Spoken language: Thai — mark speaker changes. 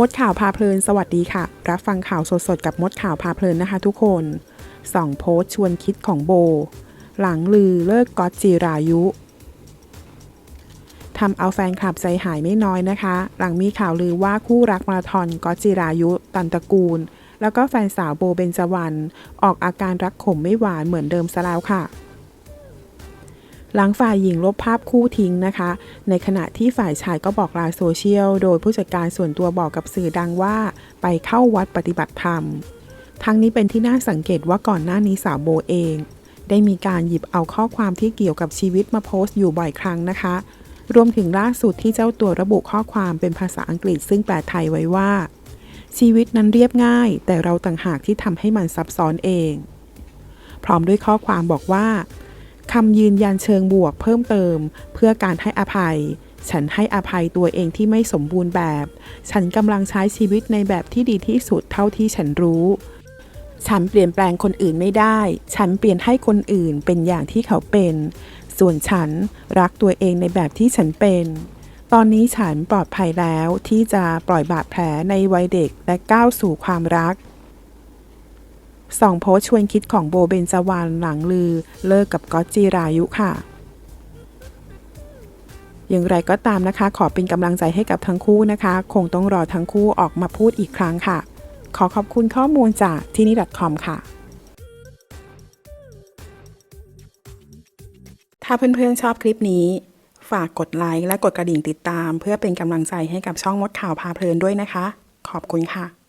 Speaker 1: มดข่าวพาเพลิน สวัสดีค่ะ รับฟังข่าวสดๆ กับมดข่าวพาเพลินนะคะทุกคนสองโพสต์ชวนคิดของโบ หลังลือเลิกก๊อตจิรายุทำเอาแฟนคลับใจหายไม่น้อยนะคะ หลังมีข่าวลือว่าคู่รักมาราธอนก๊อตจิรายุ ตันตระกูล แล้วก็แฟนสาวโบเบนจวรรณออกอาการรักขมไม่หวานเหมือนเดิมซะแล้วค่ะ หลังฝ่ายหญิงลบภาพคู่ทิ้งนะคะ ในขณะที่ฝ่ายชายก็บอกลาโซเชียล โดยผู้จัดการส่วนตัวบอกกับสื่อดังว่า ไปเข้าวัดปฏิบัติธรรม ทั้งนี้เป็นที่น่าสังเกตว่าก่อนหน้านี้สาวโบเอง ได้มีการหยิบเอาข้อความที่เกี่ยวกับชีวิตมาโพสต์อยู่บ่อยครั้งนะคะ รวมถึงล่าสุดที่เจ้าตัวระบุข้อความเป็นภาษาอังกฤษซึ่งแปลไทยไว้ว่า ชีวิตนั้นเรียบง่าย แต่เราต่างหากที่ทำให้มันซับซ้อนเอง พร้อมด้วยข้อความบอกว่า คำยืนยันเชิงบวกเพิ่มเติม เพื่อการให้อภัย ฉันให้อภัยตัวเองที่ไม่สมบูรณ์แบบ ฉันกำลังใช้ชีวิตในแบบที่ดีที่สุดเท่าที่ฉันรู้ ฉันเปลี่ยนแปลงคนอื่นไม่ได้ ฉันเปลี่ยนให้คนอื่นเป็นอย่างที่เขาเป็น ส่วนฉันรักตัวเองในแบบที่ฉันเป็น ตอนนี้ฉันปลอดภัยแล้วที่จะปล่อยบาดแผลในวัยเด็กและก้าวสู่ความรัก สองโพสชวนคิดของโบเบนจวรรณหลังลือ เลิกกับก๊อตจีรายุค่ะ อย่างไรก็ตามนะคะ ขอเป็นกำลังใจให้กับทั้งคู่นะคะ คงต้องรอทั้งคู่ออกมาพูดอีกครั้งค่ะ ขอขอบคุณข้อมูลจากที่นี่ .com ค่ะถ้าเพื่อนๆชอบคลิปนี้ ฝากกดไลค์และกดกระดิ่งติดตาม เพื่อเป็นกำลังใจให้กับช่องมดข่าวพาเพลินด้วยนะคะ ขอบคุณค่ะ